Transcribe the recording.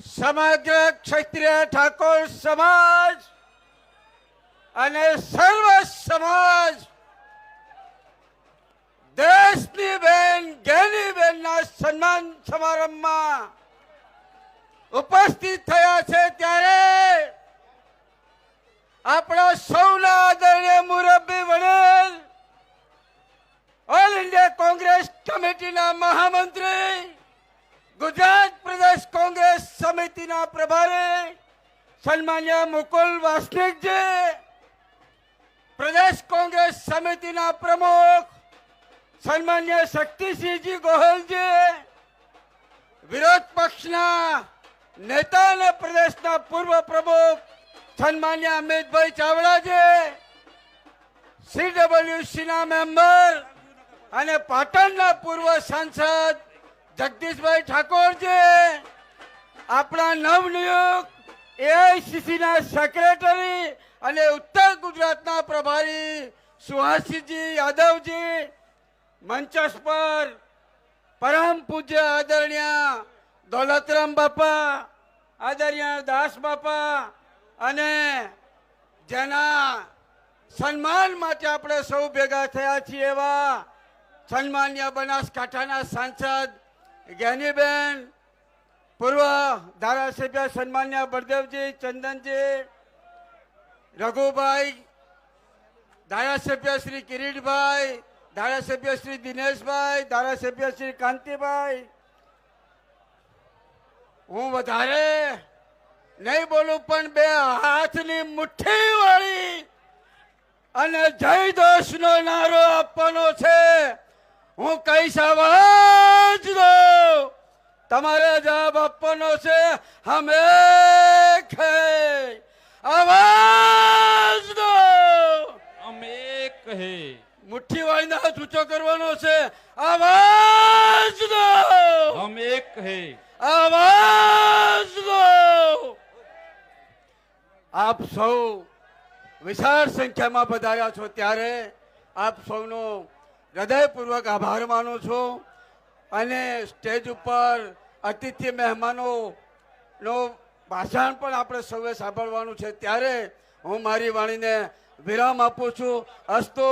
સમગ્ર ક્ષત્રિય ઠાકોર સમાજ અને સર્વ સમાજ દેશની બેન, ગેની બેનના સન્માન સમારંભમાં ઉપસ્થિત થયા છે ત્યારે આપણા સૌના આદરણીય મુરબ્બી વડીલ ઓલ ઇન્ડિયા કોંગ્રેસ કમિટીના મહામંત્રી ગુજરાત પ્રદેશ કોંગ્રેસ સમિતિના પ્રભારી સન્માન્ય મુકુલ વાસનિકજી, પ્રદેશ કોંગ્રેસ સમિતિના પ્રમુખ સન્માન્ય શક્તિસિંહજી ગોહિલજી, વિરોધ પક્ષના નેતા અને પ્રદેશના પૂર્વ પ્રમુખ સન્માન્ય અમિતભાઈ ચાવડાજી સીડબ્લ્યુસી ના મેમ્બર અને પાટણના પૂર્વ સાંસદ જગદીશભાઈ ઠાકોરજી આપણા નવનિયુક્ત એઆઈસીસી ના સેક્રેટરી અને ઉત્તર ગુજરાતના પ્રભારી સુહાસીજી યાદવજી મંચસ પર પરમ પૂજ્ય આદરણીય દોલતરામ બાપા, આદરણીય દાસ બાપા અને જેના સન્માન માટે આપણે સૌ ભેગા થયા છીએ એવા સન્માન્ય બનાસકાંઠાના સાંસદ જ્ઞાનીબેન, પૂર્વ ધારાસભ્ય સન્માન્ય બળદેવજી, ચંદનજી, રઘુભાઈ, ધારાસભ્ય શ્રી કિરીટભાઈ, ધારાસભ્ય શ્રી દિનેશભાઈ, ધારાસભ્ય શ્રી કાંતિભાઈ. હું વધારે નહીં બોલું, પણ બે હાથની મુઠ્ઠી વાળી અને જય દોષનો નારો આપવાનો છે. હું કઈ અવાજ દો તમારે જવાબ આપવાનો છે અવાજ દો. અમે કહે મુઠ્ઠી વાળીને હાથ ઊંચો કરવાનો છે અવાજ દો. અમે કહે આવાજ આપ સૌ વિશાળ સંખ્યામાં પધાર્યા છો ત્યારે આપ સૌનો હૃદયપૂર્વક આભાર માનું છું અને સ્ટેજ ઉપર અતિથિ મહેમાનો નો ભાષણ પણ આપણે સૌએ સાંભળવાનું છે. ત્યારે હું મારી વાણીને વિરામ આપું છું. અસ્તુ